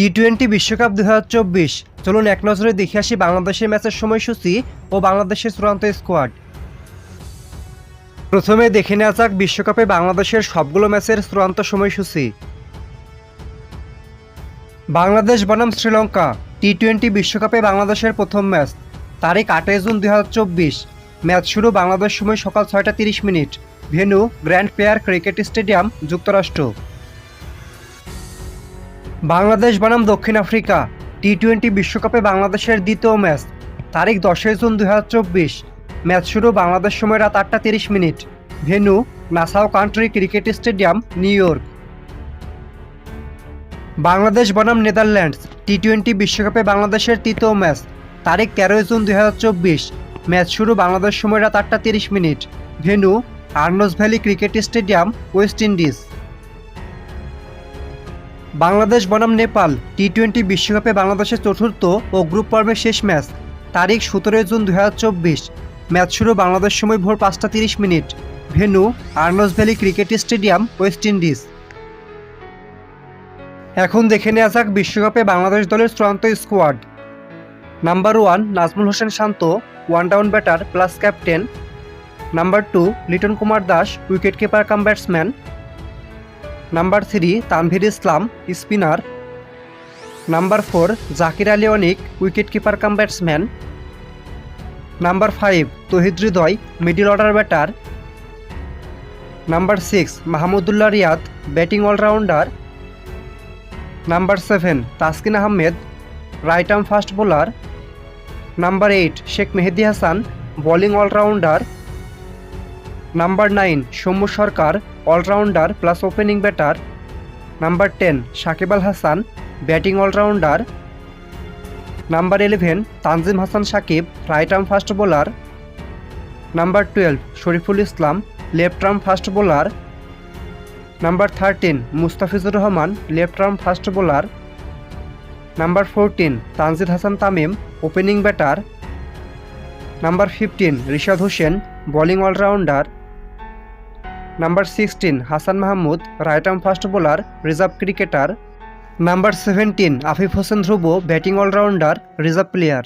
T twenty বিশ্বকাপ দু হাজার চব্বিশ। চলুন এক নজরে দেখে আসি বাংলাদেশের ম্যাচের সময়সূচি ও বাংলাদেশের চূড়ান্ত স্কোয়াড। প্রথমে দেখে নেওয়া যাক বিশ্বকাপে বাংলাদেশের সবগুলো ম্যাচের চূড়ান্ত সময়সূচি। বাংলাদেশ বনাম শ্রীলঙ্কা টি টোয়েন্টি বিশ্বকাপে বাংলাদেশের প্রথম ম্যাচ। তারিখ আটই জুন দুই হাজার চব্বিশ। ম্যাচ শুরু বাংলাদেশ সময় সকাল ছয়টা তিরিশ minute. Venue, grand Prairie cricket stadium, যুক্তরাষ্ট্র। বাংলাদেশ বনাম দক্ষিণ আফ্রিকা টি টোয়েন্টি বিশ্বকাপে বাংলাদেশের দ্বিতীয় ম্যাচ, তারিখ দশই জুন দুই হাজার চব্বিশ। ম্যাচ শুরু বাংলাদেশ সময় রাত আটটা তিরিশ minute. Venue, Nassau County cricket stadium, New York. Bangladesh বনাম নেদারল্যান্ডস টি টোয়েন্টি বিশ্বকাপে বাংলাদেশের তৃতীয় ম্যাচ, তারিখ তেরোই জুন দুই হাজার চব্বিশ। ম্যাচ শুরু বাংলাদেশ সময় রাত আটটা তিরিশ minute. Venue, Arnos Vale cricket stadium, West Indies. Bangladesh বনাম নেপাল টি টোয়েন্টি বিশ্বকাপে বাংলাদেশের চতুর্থ ও গ্রুপ পর্বের শেষ ম্যাচ। তারিখ সতেরোই জুন দু হাজার চব্বিশ। ম্যাচ শুরু বাংলাদেশ সময় ভোর পাঁচটা তিরিশ minute. Venue, Arnos Vale cricket stadium, West Indies. এখন দেখে নেওয়া যাক বিশ্বকাপে বাংলাদেশ দলের চূড়ান্ত squad. Number one, Najmul Hossain Shanto one down batter plus captain. Number two, Liton Kumar Das, wicket keeper cum batsman. Number three, Tanvir Islam, spinner. Number four, Jaker Ali Anik wicket keeper cum batsman. Number five, Towhid Hridoy, middle order batter. Number six, Mahmudullah Riyad, batting allrounder. Number seven, Taskin Ahmed, right arm fast bowler. Number eight, Sheikh Mehedi Hasan, bowling allrounder. Number nine, Soumya Sarkar, allrounder plus opening batter. Number ten, Shakib Al Hasan, batting allrounder. Number eleven, Tanzim Hasan Sakib, right arm fast bowler. Number twelve, Shoriful Islam, left arm fast bowler. Number thirteen, Mustafizur Rahman, left arm fast bowler. Number fourteen, Tanzid Hasan Tamim, opening batter. Number fifteen, Rishad Hossain, bowling allrounder. Number sixteen, Hasan Mahmud right arm fast bowler reserve cricketer number seventeen, Afif Hossain Dhrubo batting allrounder reserve player